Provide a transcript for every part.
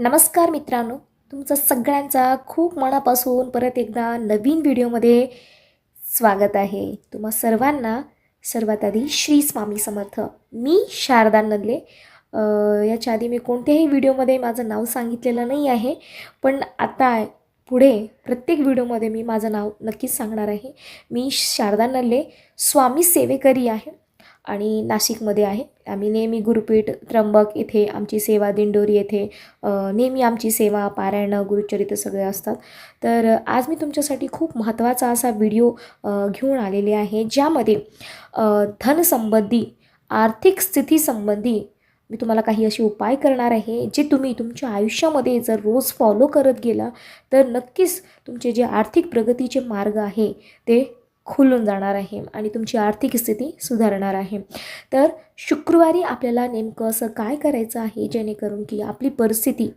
नमस्कार मित्रांनो. तुमचं सगळ्यांचा खूप मनापासून परत एकदा नवीन व्हिडिओमध्ये स्वागत आहे. तुम्हा सर्वांना सर्वात आधी श्री स्वामी समर्थ. मी शारदा नदले याच्या आधी मी कोणत्याही व्हिडिओमध्ये माझं नाव सांगितलेलं नाही आहे पण आता पुढे प्रत्येक व्हिडिओमध्ये मी माझं नाव नक्कीच सांगणार आहे. मी शारदा नल्ले स्वामी सेवेकरी आहे. आणि नाशिकमध्ये आहे. आम्ही नेहमी गुरुपीठ त्र्यंबक येथे आमची सेवा दिंडोरी येथे नेहमी आमची सेवा पारायणं गुरुचरित्र सगळे असतात. तर आज मी तुमच्यासाठी खूप महत्त्वाचा असा व्हिडिओ घेऊन आलेले आहे ज्यामध्ये धनसंबंधी आर्थिक स्थितीसंबंधी मी तुम्हाला काही असे उपाय करणार आहे जे तुम्ही तुमच्या आयुष्यामध्ये जर रोज फॉलो करत गेला तर नक्कीच तुमचे जे आर्थिक प्रगतीचे मार्ग आहे ते खुलून जाणार आहे आणि तुमची आर्थिक स्थिती सुधारणार आहे. तर शुक्रवारी आपल्याला नेमकं असं काय करायचं आहे? जेणेकरून की आपली परिस्थिती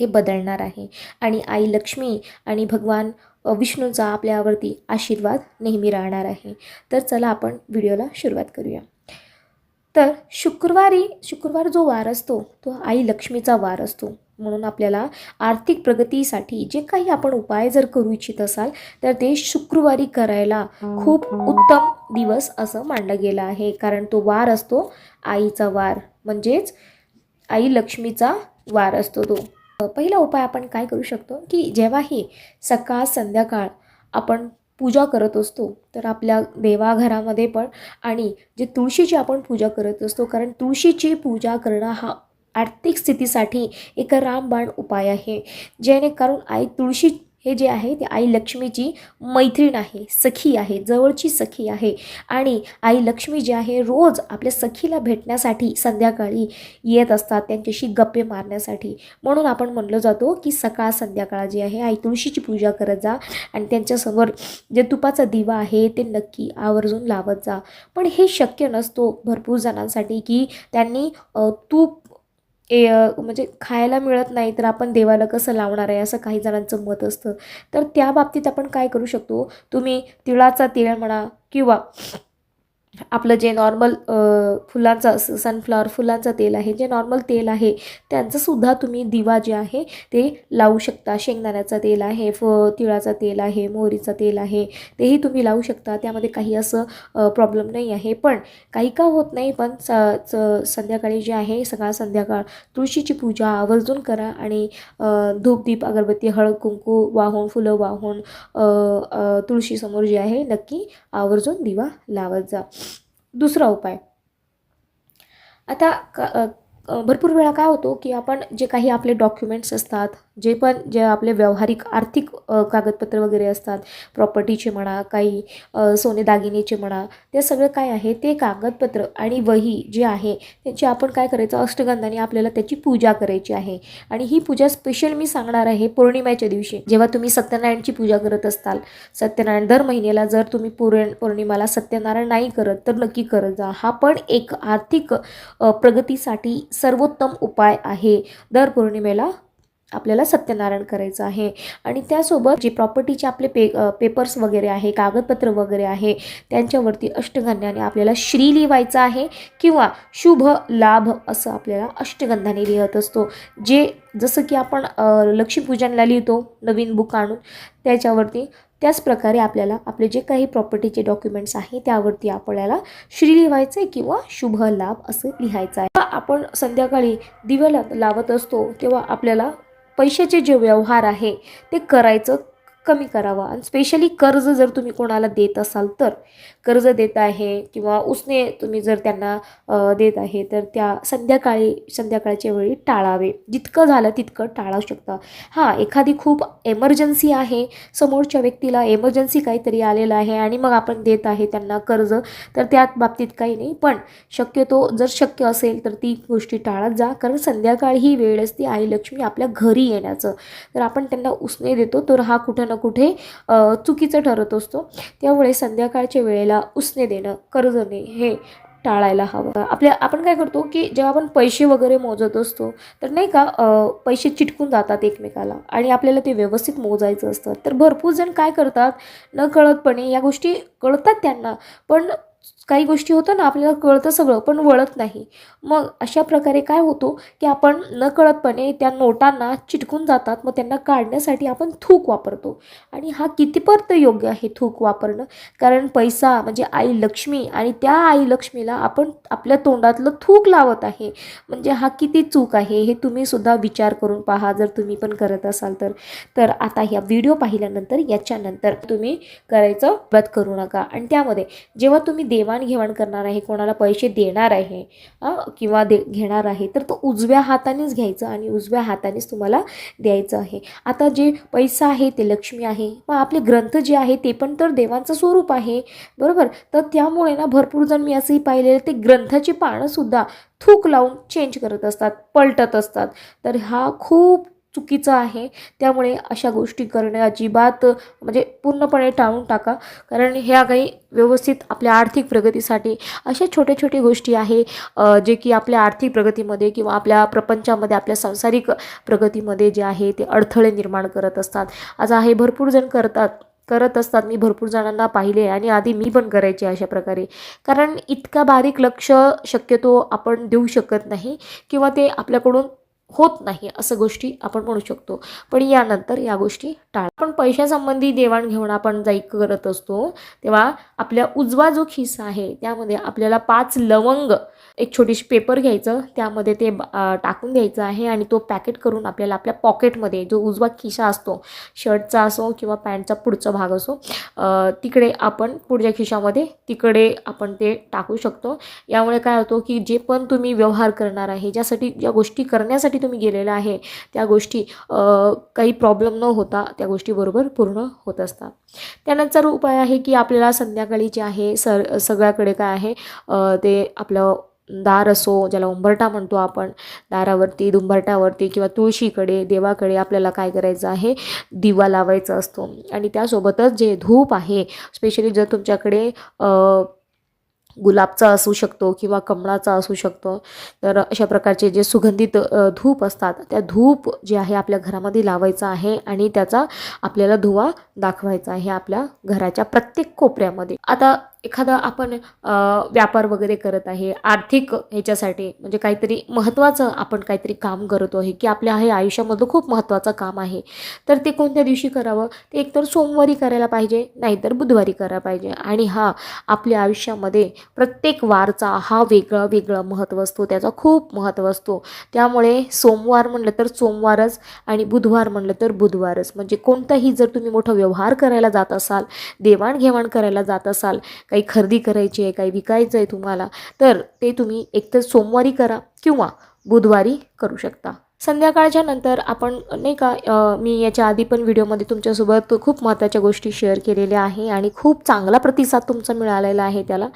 ते बदलणार आहे. आणि आई लक्ष्मी आणि भगवान विष्णूचा आपल्यावरती आशीर्वाद नेहमी राहणार आहे. तर चला आपण व्हिडिओला सुरुवात करूया. तर शुक्रवारी शुक्रवार जो वार असतो तो आई लक्ष्मीचा वार असतो. म्हणून आपल्याला आर्थिक प्रगतीसाठी जे काही आपण उपाय जर करू इच्छित असाल तर ते शुक्रवारी करायला खूप उत्तम दिवस असं मानलं गेलं आहे. कारण तो वार असतो आईचा वार. म्हणजेच आई लक्ष्मीचा वार असतो तो. पहिला उपाय आपण काय करू शकतो? की जेव्हाही सकाळ संध्याकाळ आपण पूजा करत असतो तर आपल्या देवाघरामध्ये पण. आणि जे तुळशीची आपण पूजा करत असतो कारण तुळशीची पूजा करणं हा आर्थिक स्थितीसाठी एक रामबाण उपाय आहे. जेणेकरून आई तुळशी हे जे आहे ते आई लक्ष्मीची मैत्रीण आहे सखी आहे जवळची सखी आहे. आणि आई लक्ष्मी जी आहे रोज आपल्या सखीला भेटण्यासाठी संध्याकाळी येत असतात त्यांच्याशी गप्पे मारण्यासाठी. म्हणून आपण म्हणलं जातो की सकाळ संध्याकाळ जी आहे आई तुळशीची पूजा करत जा आणि त्यांच्यासमोर जे तुपाचा दिवा आहे ते नक्की आवर्जून लावत जा. पण हे शक्य नसतो भरपूर जणांसाठी की त्यांनी तूप ए म्हणजे खायला मिळत नाही तर आपण देवाला कसं लावणार आहे? असं काही जणांचं मत असतं. तर त्या बाबतीत आपण काय करू शकतो? तुम्ही तिळाचा तिळ म्हणा किंवा आपलं जे नॉर्मल फुलांचा सनफ्लॉवर फुलांचं तेल आहे जे नॉर्मल तेल आहे त्यांचंसुद्धा तुम्ही दिवा जे आहे ते लावू शकता. शेंगदाण्याचं तेल आहे फ तिळाचं तेल आहे मोहरीचं तेल आहे तेही तुम्ही लावू शकता. त्यामध्ये काही असं प्रॉब्लेम नाही आहे. पण काही का होत नाही पण स संध्याकाळी जे आहे सकाळ संध्याकाळ तुळशीची पूजा आवर्जून करा आणि धूपदीप अगरबत्ती हळद कुंकू वाहून फुलं वाहून तुळशीसमोर जे आहे नक्की आवर्जून दिवा लावत जा. दुसरा उपाय. आता का भरपूर वेळा काय होतो की आपण जे काही आपले डॉक्युमेंट्स असतात जे पण जे आपले व्यावहारिक आर्थिक कागदपत्र वगैरे असतात प्रॉपर्टीचे म्हणा काही सोने दागिनेचे म्हणा ते सगळं काय आहे ते कागदपत्र आणि वही जे आहे त्याची आपण काय करायचं? अष्टगंधाने आपल्याला त्याची पूजा करायची आहे. आणि ही पूजा स्पेशल मी सांगणार आहे पौर्णिमेच्या दिवशी. जेव्हा तुम्ही सत्यनारायणची पूजा करत असताल सत्यनारायण दर महिन्याला जर तुम्ही पूर्ण पौर्णिमाला सत्यनारायण नाही करत तर नक्की करत जा. हा पण एक आर्थिक प्रगतीसाठी सर्वोत्तम उपाय आहे दर पौर्णिमेला आपल्याला सत्यनारायण करायचं आहे. आणि त्यासोबत जे प्रॉपर्टीचे आपले पे पेपर्स वगैरे आहे कागदपत्र वगैरे आहे त्यांच्यावरती अष्टगंधाने आपल्याला श्री लिहायचं आहे किंवा शुभ लाभ असं आपल्याला अष्टगंधाने लिहत असतो. जे जसं की आपण लक्ष्मीपूजनला लिहितो नवीन बुक आणून त्याच्यावरती त्याच प्रकारे आपल्याला आपले जे काही प्रॉपर्टीचे डॉक्युमेंट्स आहे त्यावरती आपल्याला श्री लिहायचं आहे किंवा शुभ लाभ असं लिहायचं आहे. आपण संध्याकाळी दिवे लावत असतो तेव्हा आपल्याला पैशाचे जे व्यवहार आहे ते करायचं कमी करावं. आणि स्पेशली कर्ज जर तुम्ही कोणाला देत असाल तर कर्ज देत आहे किंवा उसने तुम्ही जर त्यांना देत आहे तर त्या संध्याकाळी संध्याकाळच्या वेळी टाळावे. जितकं झालं तितकं टाळू शकता. हां एखादी खूप एमर्जन्सी आहे समोरच्या व्यक्तीला एमर्जन्सी काहीतरी आलेलं आहे आणि मग आपण देत आहे त्यांना कर्ज तर त्या बाबतीत काही नाही. पण शक्यतो जर शक्य असेल तर ती गोष्टी टाळत जा. कारण संध्याकाळ ही वेळ असते आई लक्ष्मी आपल्या घरी येण्याचं. तर आपण त्यांना उसने देतो तर हा कुठं ना कुठे चुकीचं ठरत असतो त्यामुळे संध्याकाळच्या वेळेला उसने देणं कर्ज हे टाळायला हवं. आपल्या आपण काय करतो की जेव्हा आपण पैसे वगैरे मोजत असतो तर नाही का पैसे चिटकून जातात एकमेकाला आणि आपल्याला ते व्यवस्थित मोजायचं असतं. तर भरपूर जण काय करतात न कळतपणे या गोष्टी कळतात त्यांना पण काही गोष्टी होतं ना आपल्याला कळतं सगळं पण वळत नाही. मग अशा प्रकारे काय होतो की आपण नकळतपणे त्या नोटांना चिटकून जातात मग त्यांना काढण्यासाठी आपण थूक वापरतो. आणि हा कितीपर्यंत योग्य आहे थूक वापरणं? कारण पैसा म्हणजे आई लक्ष्मी आणि त्या आई लक्ष्मीला आपण आपल्या तोंडातलं थूक लावत आहे. म्हणजे हा किती चूक आहे हे तुम्ही सुद्धा विचार करून पहा जर तुम्ही पण करत असाल तर. तर आता ह्या व्हिडिओ पाहिल्यानंतर याच्यानंतर तुम्ही करायचं बद करू नका. आणि त्यामध्ये जेव्हा तुम्ही देवाणघेवाण करणार आहे कोणाला पैसे देणार आहे किंवा दे घेणार आहे तर तो उजव्या हातानेच घ्यायचं आणि उजव्या हातानेच तुम्हाला द्यायचं आहे. आता जे पैसा आहे ते लक्ष्मी आहे मग आपले ग्रंथ जे आहे ते पण तर देवांचं स्वरूप आहे बरोबर? तर त्यामुळे ना भरपूर जण मी असंही पाहिलेलं ते ग्रंथाची पानंसुद्धा थूक लावून चेंज करत असतात पलटत असतात. तर हा खूप चुकीचं आहे. त्यामुळे अशा गोष्टी करणे अजिबात म्हणजे पूर्णपणे टाळून टाका. कारण ह्या काही व्यवस्थित आपल्या आर्थिक प्रगतीसाठी अशा छोट्या छोट्या गोष्टी आहे जे की आपल्या आर्थिक प्रगतीमध्ये किंवा आपल्या प्रपंचामध्ये आपल्या सांसारिक प्रगतीमध्ये जे आहे ते अडथळे निर्माण करत असतात. आज आहे भरपूर जण करतात करत असतात. मी भरपूर जणांना पाहिले आणि आधी मी पण करायचे अशा प्रकारे. कारण इतका बारीक लक्ष शक्यतो आपण देऊ शकत नाही किंवा ते आपल्याकडून होत नाही असं गोष्टी आपण म्हणू शकतो. पण यानंतर या गोष्टी टाळ. आपण पैशासंबंधी देवाणघेवाण आपण जाई करत असतो तेव्हा आपल्या उजवा जो खिस्सा आहे त्यामध्ये आपल्याला पाच लवंग एक छोटीशी पेपर घ्यायचं त्यामध्ये ते टाकून द्यायचं आहे आणि तो पॅकेट करून आपल्याला आपल्या पॉकेटमध्ये जो उजवा खिशा असतो शर्टचा असो किंवा पॅन्टचा पुढचा भाग असो तिकडे आपण पुढच्या खिशामध्ये तिकडे आपण ते टाकू शकतो. यामुळे काय होतं की जे पण तुम्ही व्यवहार करणार आहे ज्यासाठी ज्या गोष्टी करण्यासाठी तुम्ही गेलेला आहे त्या गोष्टी काही प्रॉब्लेम न होता त्या गोष्टीबरोबर पूर्ण होत असतात. त्यानंतर उपाय आहे की आपल्याला संध्याकाळी जे आहे सर सगळ्याकडे काय आहे ते आपलं दार असो ज्याला उंबरटा म्हणतो आपण दारावरती दुंबरटावरती किंवा तुळशीकडे देवाकडे आपल्याला काय करायचं आहे? दिवा लावायचा असतो. आणि त्यासोबतच जे धूप आहे स्पेशली जर तुमच्याकडे गुलाबचा असू शकतो किंवा कमळाचा असू शकतो तर अशा प्रकारचे जे सुगंधित धूप असतात त्या धूप जे आहे आपल्या घरामध्ये लावायचं आहे आणि त्याचा आपल्याला धुवा दाखवायचा आहे आपल्या घराच्या प्रत्येक कोपऱ्यामध्ये. आता एखादा आपण व्यापार वगैरे करत आहे आर्थिक ह्याच्यासाठी म्हणजे काहीतरी महत्त्वाचं आपण काहीतरी काम करतो आहे की आपल्या हे आयुष्यामधलं खूप महत्त्वाचं काम आहे तर ते कोणत्या दिवशी करावं? ते एकतर सोमवारी करायला पाहिजे नाहीतर बुधवारी करायला पाहिजे. आणि हा आपल्या आयुष्यामध्ये प्रत्येक वारचा हा वेगळा वेगळा महत्त्व असतो त्याचा खूप महत्त्व असतो. त्यामुळे सोमवार म्हणलं तर सोमवारच आणि बुधवार म्हणलं तर बुधवारच. म्हणजे कोणताही जर तुम्ही मोठा व्यवहार करायला जात असाल देवाणघेवाण करायला जात असाल काही खरेदी करायची आहे काही विकायचं आहे तुम्हाला तर ते तुम्ही एकतर सोमवारी करा किंवा बुधवारी करू शकता. संध्याकाळच्या नंतर आपण नाही का मी याच्या आधी पण व्हिडिओमध्ये तुमच्यासोबत खूप महत्त्वाच्या गोष्टी शेअर केलेल्या आहे आणि खूप चांगला प्रतिसाद तुमचा मिळालेला आहे त्याला.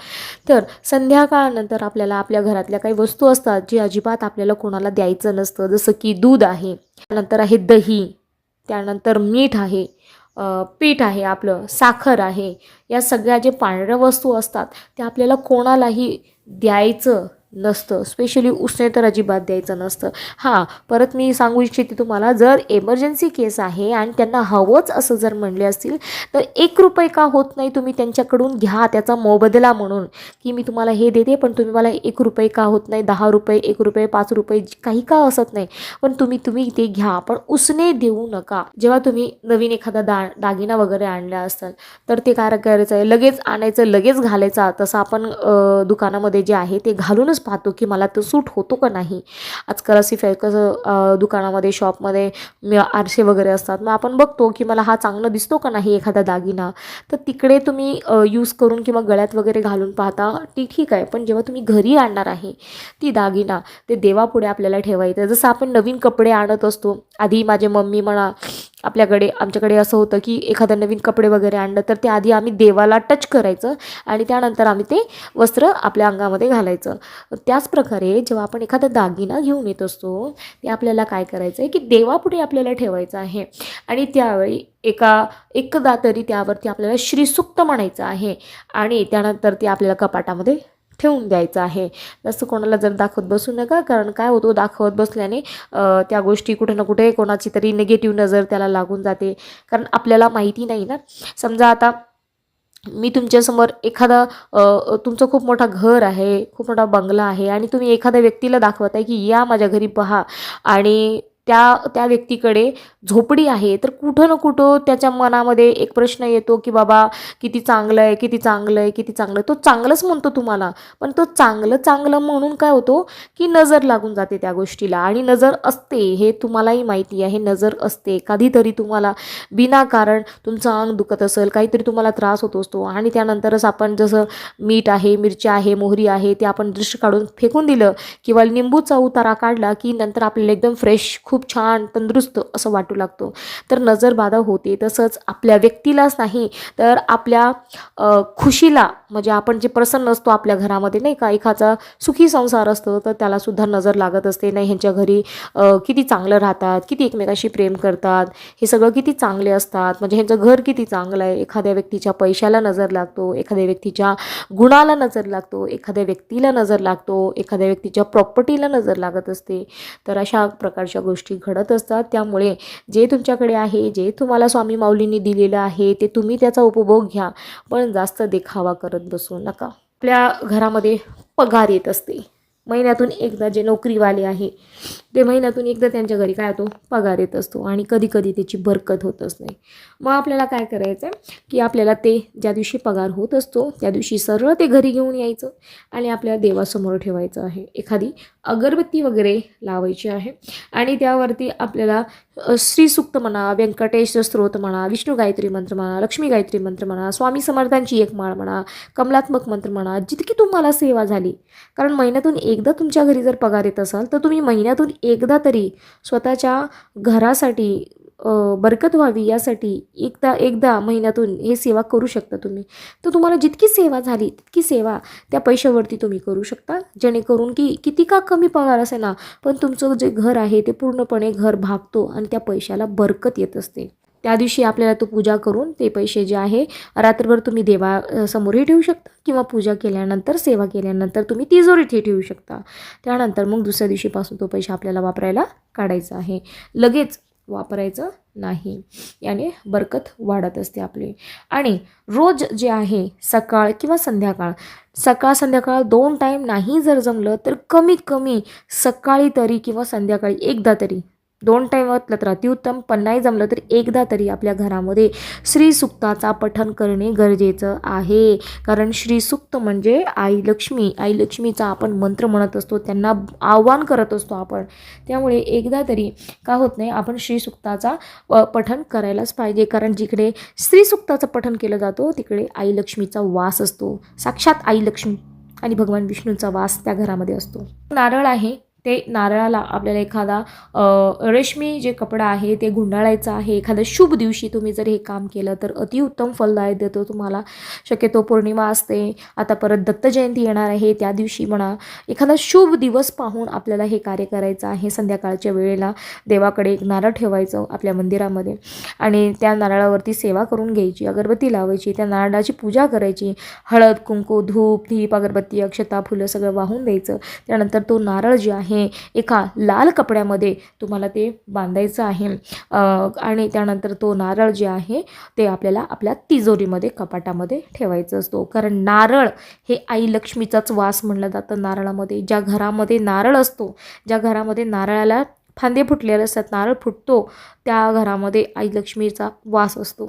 तर संध्याकाळनंतर आपल्याला आपल्या घरातल्या काही वस्तू असतात जी अजिबात आपल्याला कोणाला द्यायचं नसतं जसं की दूध आहे त्यानंतर आहे दही त्यानंतर मीठ आहे पीठ आहे आपलं साखर आहे या सगळ्या जे पांढऱ्या वस्तू असतात त्या आपल्याला कोणालाही द्यायचं नसतं. स्पेशली उसने तर अजिबात द्यायचं नसतं. हां परत मी सांगू इच्छिते तुम्हाला जर एमर्जन्सी केस आहे आणि त्यांना हवंच असं जर म्हणले असतील तर एक रुपये का होत नाही तुम्ही त्यांच्याकडून घ्या त्याचा मोबदला म्हणून की मी तुम्हाला हे देते पण तुम्ही मला एक रुपये का होत नाही दहा रुपये एक रुपये पाच रुपये काही का असत नाही पण तुम्ही तुम्ही ते घ्या. पण उसने देऊ नका. जेव्हा तुम्ही नवीन एखादा दा दागिना वगैरे आणला असाल तर ते काय करायचं आहे? लगेच आणायचं लगेच घालायचा. तसं आपण दुकानामध्ये जे आहे ते घालूनच पाहतो की मला तो सूट होतो का नाही. आजकाल अशी फॅ कसं दुकानामध्ये शॉपमध्ये आरसे वगैरे असतात. मग आपण बघतो की मला हा चांगला दिसतो का नाही एखादा दागिना. तर तिकडे तुम्ही यूज करून किंवा गळ्यात वगैरे घालून पाहता ती ठीक आहे. पण जेव्हा तुम्ही घरी आणणार आहे ती दागिना ते देवापुढे आपल्याला ठेवायचं जसं आपण नवीन कपडे आणत असतो आधी माझे मम्मी म्हणा आपल्याकडे आमच्याकडे असं होतं की एखादं नवीन कपडे वगैरे आणलं तर ते आधी आम्ही देवाला टच करायचं आणि त्यानंतर आम्ही ते वस्त्र आपल्या अंगामध्ये घालायचं. त्याच प्रकारे जेव्हा आपण एखादा दागिना घेऊन येत असतो ते आपल्याला काय करायचं आहे की देवापुढे आपल्याला ठेवायचं आहे. आणि त्यावेळी एका एकदा तरी त्यावरती आपल्याला श्रीसुक्त म्हणायचं आहे. आणि त्यानंतर ते आपल्याला कपाटामध्ये ठेवून द्यायचं आहे. जसं कोणाला जर दाखवत बसू नका कारण काय होतं दाखवत बसल्याने त्या गोष्टी कुठे ना कुठे कोणाची तरी निगेटिव्ह नजर त्याला लागून जाते. कारण आपल्याला माहिती नाही ना. समजा आता मी तुमच्यासमोर एखादा तुमचं खूप मोठा घर आहे खूप मोठा बंगला आहे आणि तुम्ही एखाद्या व्यक्तीला दाखवत आहे की या माझ्या घरी पहा आणि त्या त्या व्यक्तीकडे झोपडी आहे तर कुठं ना कुठं त्याच्या मनामध्ये एक प्रश्न येतो की बाबा किती चांगलं आहे किती चांगलं आहे किती चांगलं आहे. तो चांगलंच म्हणतो तुम्हाला पण तो चांगलं चांगलं म्हणून काय होतो की नजर लागून जाते त्या गोष्टीला. आणि नजर असते हे तुम्हालाही माहिती आहे नजर असते. कधीतरी तुम्हाला विनाकारण तुमचं अंग दुखत असेल काहीतरी तुम्हाला त्रास होत असतो. आणि त्यानंतरच आपण जसं मीठ आहे मिरची आहे मोहरी आहे ते आपण दृश्य काढून फेकून दिलं किंवा लिंबूचा उतारा काढला की नंतर आपल्याला एकदम फ्रेश खूप खूप छान तंदुरुस्त असं वाटू लागतो. तर नजरबाधा होते तसंच आपल्या व्यक्तीलाच नाही तर आपल्या खुशीला म्हणजे आपण जे प्रसन्न असतो आपल्या घरामध्ये नाही का एखादा सुखी संसार असतो तर त्यालासुद्धा नजर लागत असते. नाही ह्यांच्या घरी किती चांगलं राहतात किती एकमेकाशी प्रेम करतात हे सगळं किती चांगले असतात. म्हणजे ह्यांचं घर किती चांगलं आहे एखाद्या व्यक्तीच्या पैशाला नजर लागतो एखाद्या व्यक्तीच्या गुणाला नजर लागतो एखाद्या व्यक्तीला नजर लागतो एखाद्या व्यक्तीच्या प्रॉपर्टीला नजर लागत असते. तर अशा प्रकारच्या गोष्टी गोष्टी घडत असतात. त्यामुळे जे तुमच्याकडे आहे जे तुम्हाला स्वामी माऊलींनी दिलेलं आहे ते तुम्ही त्याचा उपभोग घ्या. पण जास्त देखावा करत बसू नका. आपल्या घरामध्ये पगार येत असते. महिन्यातून एकदा जे नोकरीवाले आहे ते महिन्यातून एकदा त्यांच्या घरी काय होतो? पगार येत असतो आणि कधी कधी त्याची बरकत होतच नाही मग आपल्याला काय करायचं आहे की आपल्याला ते ज्या दिवशी पगार होत असतो त्या दिवशी सरळ ते घरी घेऊन यायचं आणि आपल्या देवासमोर ठेवायचं आहे. एखादी अगरबत्ती वगैरे लावायची आहे. आणि त्यावरती आपल्याला श्रीसुक्त म्हणा व्यंकटेश स्त्रोत म्हणा विष्णू गायत्री मंत्र म्हणा लक्ष्मी गायत्री मंत्र म्हणा स्वामी समर्थांची एक माळ म्हणा कमलात्मक मंत्र म्हणा जितकी तुम्हाला सेवा झाली. कारण महिन्यातून एकदा तुमच्या घरी जर पगार येत असाल तर तुम्ही महिन्यातून एकदा तरी स्वतःच्या घरासाठी बरकत व्हावी यासाठी एकदा एकदा महिन्यातून हे सेवा करू शकता तुम्ही. तर तुम्हाला जितकी सेवा झाली तितकी सेवा त्या पैशावरती तुम्ही करू शकता. जेणेकरून की किती का कमी पगार असे ना पण तुमचं जे घर आहे ते पूर्णपणे घर भागतो आणि त्या पैशाला बरकत येत असते. त्या दिवशी आपल्याला तो पूजा करून ते पैसे जे आहे रात्रभर तुम्ही देवा समोरही ठेवू शकता किंवा पूजा केल्यानंतर सेवा केल्यानंतर तुम्ही तिजोरीतही ठेवू शकता. त्यानंतर मग दुसऱ्या दिवशीपासून तो पैसा आपल्याला वापरायला काढायचा आहे. लगेच वापरायचं नाही. याने बरकत वाढत असते आपली. आणि रोज जे आहे सकाळ किंवा संध्याकाळ सकाळ संध्याकाळ दोन टाईम नाही जर जमलं तर कमीत कमी सकाळी तरी किंवा संध्याकाळी एकदा तरी दोन टाईम वाचलं तर अतिउत्तम पण नाही जमलं तर एकदा तरी आपल्या घरामध्ये श्रीसुक्ताचा पठन करणे गरजेचं आहे. कारण श्रीसुक्त म्हणजे आई लक्ष्मी. आई लक्ष्मीचा आपण मंत्र म्हणत असतो त्यांना आव्हान करत असतो आपण. त्यामुळे एकदा तरी का होत नाही आपण श्रीसुक्ताचा पठन करायलाच पाहिजे. कारण जिकडे श्रीसुक्ताचं पठन केलं जातो तिकडे आई लक्ष्मीचा वास असतो. साक्षात आई लक्ष्मी आणि भगवान विष्णूंचा वास त्या घरामध्ये असतो. नारळ आहे ते नारळाला आपल्याला एखादा रेशमी जे कपडा आहे ते गुंडाळायचं आहे एखाद्या शुभ दिवशी तुम्ही जर हे काम केलं तर अतिउत्तम फलदायक देतो तुम्हाला. शक्यतो पौर्णिमा असते आता परत दत्त जयंती येणार आहे त्या दिवशी म्हणा एखादा शुभ दिवस पाहून आपल्याला हे कार्य करायचं आहे. संध्याकाळच्या वेळेला देवाकडे एक नारळ ठेवायचं आपल्या मंदिरामध्ये आणि त्या नारळावरती सेवा करून घ्यायची अगरबत्ती लावायची त्या नारळाची पूजा करायची. हळद कुंकू धूप दीप अगरबत्ती अक्षता फुलं सगळं वाहून द्यायचं. त्यानंतर तो नारळ जे आहे एका लाल कपड्यामध्ये तुम्हाला ते बांधायचं आहे. आणि त्यानंतर तो नारळ जे आहे ते आपल्याला आपल्या तिजोरीमध्ये कपाटामध्ये ठेवायचं असतो. कारण नारळ हे आई लक्ष्मीचाच वास म्हणलं जातं नारळामध्ये. ज्या घरामध्ये नारळ असतो ज्या घरामध्ये नारळाला फांदे फुटलेले असतात नारळ फुटतो त्या घरामध्ये आई लक्ष्मीचा वास असतो.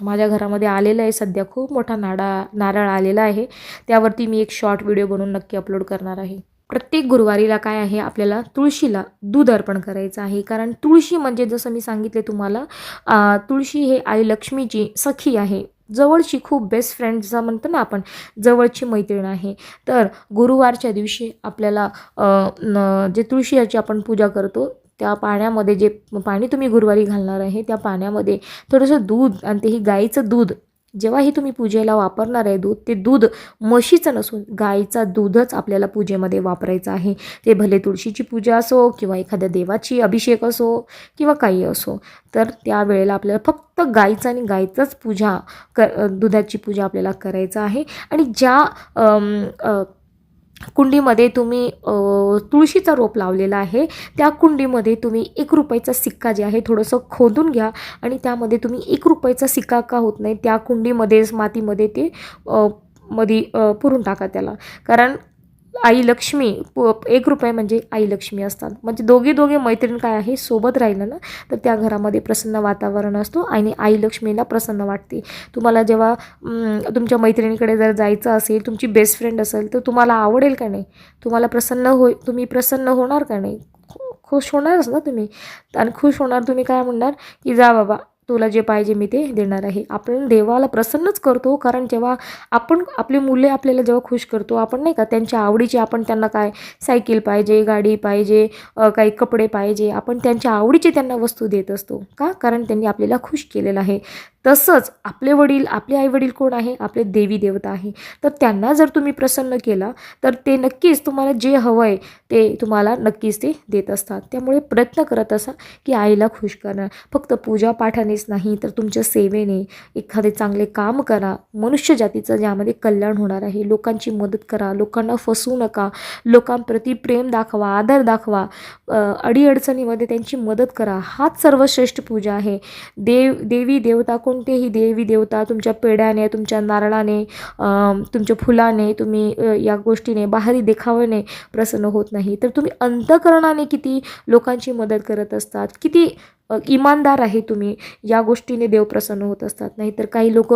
माझ्या घरामध्ये आलेलं आहे सध्या खूप मोठा नाडा नारळ आलेला आहे. त्यावरती मी एक शॉर्ट व्हिडिओ बनवून नक्की अपलोड करणार आहे. प्रत्येक गुरुवारीला काय आहे? आपल्याला तुळशीला दूध अर्पण करायचं आहे. कारण तुळशी म्हणजे जसं मी सांगितले तुम्हाला तुळशी हे आई लक्ष्मीची सखी आहे. जवळची खूप बेस्ट फ्रेंड जसं म्हणतो ना आपण जवळची मैत्रीण आहे. तर गुरुवारच्या दिवशी आपल्याला न- जे तुळशी याची आपण पूजा करतो त्या पाण्यामध्ये जे पाणी तुम्ही गुरुवारी घालणार आहे त्या पाण्यामध्ये थोडंसं दूध आणि तेही गाईचं दूध जेव्हाही तुम्ही पूजेला वापरणार आहे दूध ते दूध म्हशीचं नसून गाईचा दूधच आपल्याला पूजेमध्ये वापरायचं आहे. ते भले तुळशीची पूजा असो किंवा एखाद्या देवाची अभिषेक असो किंवा काही असो तर त्यावेळेला आपल्याला फक्त गाईचं आणि गाईचंच पूजा कर दुधाची पूजा आपल्याला करायचं आहे. आणि ज्या कुंडीमध्ये तुम्ही तुळशीचा रोप लावलेला आहे. त्या कुंडीमध्ये तुम्ही एक रुपयाचा सिक्का जे आहे थोडंसं खोदून घ्या आणि त्यामध्ये तुम्ही एक रुपयाचा सिक्का का होत नाही त्या कुंडीमध्येच मातीमध्ये ते मध्ये पुरून टाका त्याला. कारण आई लक्ष्मी प- एक रुपये म्हणजे आई लक्ष्मी असतात. म्हणजे दोघे दोघे मैत्रीण काय आहे? सोबत राहिलं ना तर त्या घरामध्ये प्रसन्न वातावरण असतो आणि आई लक्ष्मीला प्रसन्न वाटते. तुम्हाला जेव्हा तुमच्या मैत्रिणीकडे जर जायचं असेल तुमची बेस्ट फ्रेंड असेल तर तुम्हाला आवडेल का नाही? तुम्हाला प्रसन्न होई तुम्ही प्रसन्न होणार का नाही? खुश होणारच ना तुम्ही. आणि खुश होणार तुम्ही काय म्हणणार? की जा बाबा तुला जे पाहिजे मी ते देणार आहे. आपण देवाला प्रसन्नच करतो कारण जेव्हा आपण आपली मुले आपल्याला जेव्हा खुश करतो आपण नाही का त्यांच्या आवडीचे आपण त्यांना काय सायकल पाहिजे गाडी पाहिजे काही कपडे पाहिजे आपण त्यांच्या आवडीचे त्यांना वस्तू देत असतो का? कारण त्यांनी आपल्याला खुश केलेलं आहे. तसंच आपले वडील आपले आईवडील कोण आहे? आपले देवी देवता आहे. तर त्यांना जर तुम्ही प्रसन्न केला तर ते नक्कीच तुम्हाला जे हवं आहे ते तुम्हाला नक्कीच ते देत असतात. त्यामुळे प्रयत्न करत असा की आईला खुश करणं. फक्त पूजा पाठानेच नाही तर तुमच्या सेवेने एखादे चांगले काम करा. मनुष्य जातीचं ज्यामध्ये कल्याण होणार आहे लोकांची मदत करा लोकांना फसवू नका लोकांप्रती प्रेम दाखवा आदर दाखवा अडीअडचणीमध्ये त्यांची मदत करा. हाच सर्वश्रेष्ठ पूजा आहे. देव देवी देवता कोणतेही देवी देवता तुमच्या पेड्याने तुमच्या नारळाने तुमच्या फुलाने तुम्ही या गोष्टीने बाहेरी देखाव्याने प्रसन्न होत नाही. तर तुम्ही अंतकरणाने किती लोकांची मदत करत असतात किती इमानदार आहे तुम्ही या गोष्टीने देव प्रसन्न होत असतात. नाहीतर काही लोक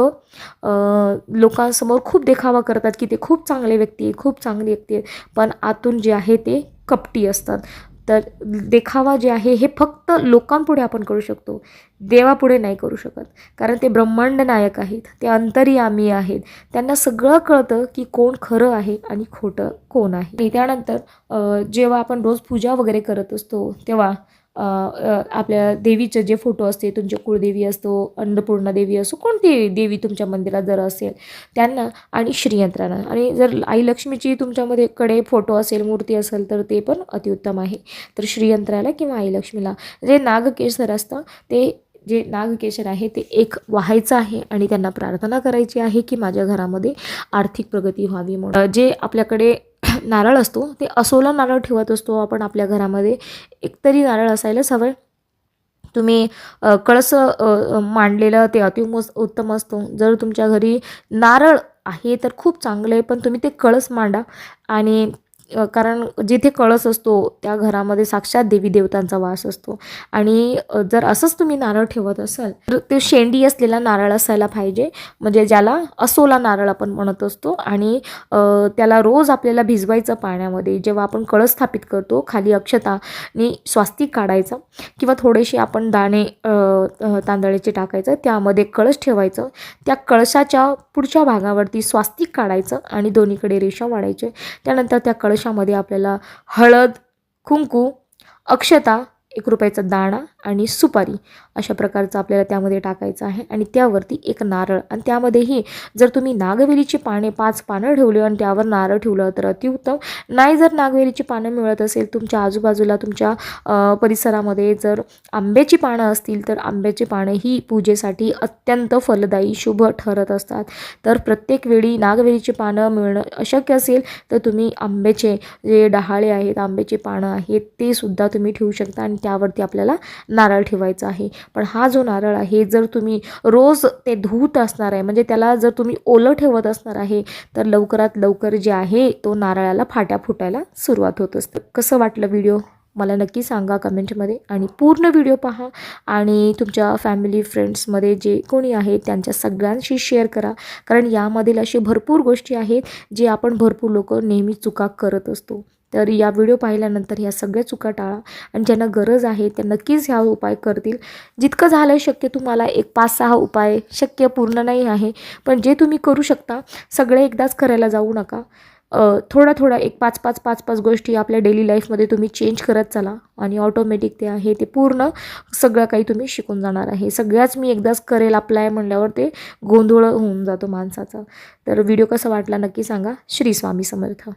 लोकांसमोर खूप देखावा करतात की ते खूप चांगले व्यक्ती आहे खूप चांगली व्यक्ती आहे पण आतून जे आहे ते कपटी असतात. तर देखावा जे आहे हे फक्त लोकांपुढे आपण करू शकतो. देवापुढे नाही करू शकत. कारण ते ब्रह्मांड नायक आहेत ते अंतर्यामी आहेत. त्यांना सगळं कळतं की कोण खरं आहे आणि खोटं कोण आहे. त्यानंतर जेव्हा आपण रोज पूजा वगैरे करत असतो तेव्हा आपल्या देवीचे जे फोटो असते तुमचे कुळदेवी असतो अन्नपूर्णा देवी असो कोणती देवी तुमच्या मंदिरात जर असेल त्यांना आणि श्रीयंत्रांना. आणि जर आई लक्ष्मीची तुमच्यामध्ये कडे फोटो असेल मूर्ती असेल तर ते पण अतिउत्तम आहे. तर श्रीयंत्राला किंवा आई लक्ष्मीला. जे नागकेसर असतं ते जे नागकेशर आहे ते एक व्हायचं आहे आणि त्यांना प्रार्थना करायची आहे की माझ्या घरामध्ये आर्थिक प्रगती व्हावी म्हणून. जे आपल्याकडे नारळ असतो ते असोला नारळ ठेवत असतो आपण आपल्या घरामध्ये. एकतरी नारळ असायलाच हवं तुम्ही कळस मांडलेलं ते अतिउमस उत्तम असतो. जर तुमच्या घरी नारळ आहे तर खूप चांगलं आहे पण तुम्ही ते कळस मांडा आणि कारण जिथे कळस असतो त्या घरामध्ये साक्षात देवी देवतांचा वास असतो. आणि जर असंच तुम्ही नारळ ठेवत असाल तर ते शेंडी असलेला नारळ असायला पाहिजे. म्हणजे ज्याला असोला नारळ आपण म्हणत असतो आणि त्याला रोज आपल्याला भिजवायचं पाण्यामध्ये. जेव्हा आपण कळस स्थापित करतो खाली अक्षतानी स्वास्तिक काढायचं किंवा थोडेसे आपण दाणे तांदळाचे टाकायचं त्यामध्ये कळस ठेवायचं. त्या कळशाच्या पुढच्या भागावरती स्वास्तिक काढायचं आणि दोन्हीकडे रेषा वाढायचे. त्यानंतर त्या कळशामध्ये आपल्याला हळद कुंकू अक्षता एक रुपयाचा दाणा आणि सुपारी अशा प्रकारचं आपल्याला त्यामध्ये टाकायचं आहे. आणि त्यावरती एक नारळ. आणि त्यामध्येही जर तुम्ही नागवेलीची पाने पाच पानं ठेवली आणि त्यावर नारळ ठेवलं तर अतिउत्तम. नाही जर नागवेलीची पानं मिळत असेल तुमच्या आजूबाजूला तुमच्या परिसरामध्ये जर आंब्याची पानं असतील तर आंब्याची पानं ही पूजेसाठी अत्यंत फलदायी शुभ ठरत असतात. तर प्रत्येक वेळी नागवेलीची पानं मिळणं अशक्य असेल तर तुम्ही आंब्याचे जे डहाळे आहेत आंब्याची पानं आहेत ते सुद्धा तुम्ही ठेवू शकता. आणि त्यावरती आपल्याला नारळ ठेवायचा आहे. पण हा जो नारळ आहे जर तुम्ही रोज ते धूत असणार आहे म्हणजे त्याला जर तुम्ही ओलं ठेवत असणार आहे तर लवकरात लवकर जे आहे तो नारळाला फाट्या फुटायला सुरुवात होत असते. कसं वाटलं व्हिडिओ? मला नक्की सांगा कमेंटमध्ये. आणि पूर्ण व्हिडिओ पहा आणि तुमच्या फॅमिली फ्रेंड्समध्ये जे कोणी आहेत त्यांच्या सगळ्यांशी शेअर करा. कारण यामधील असे भरपूर गोष्टी आहेत जे आपण भरपूर लोक नेहमी चुका करत असतो. तर या व्हिडिओ पाहिल्यानंतर ह्या सगळ्या चुका टाळा आणि ज्यांना गरज आहे त्या नक्कीच ह्या उपाय करतील. जितकं झालं शक्य तुम्हाला एक पाच सहा उपाय शक्य पूर्ण नाही आहे पण जे तुम्ही करू शकता सगळे एकदाच करायला जाऊ नका. थोडा थोडा एक पाच पाच पाच पाच गोष्टी आपल्या डेली लाईफमध्ये तुम्ही चेंज करत चला आणि ऑटोमॅटिक ते आहे ते पूर्ण सगळं काही तुम्ही शिकून जाणार आहे. सगळ्याच मी एकदाच करेल अप्लाय म्हणल्यावर ते गोंधळ होऊन जातो माणसाचा. तर व्हिडिओ कसा वाटला नक्की सांगा. श्री स्वामी समर्थ.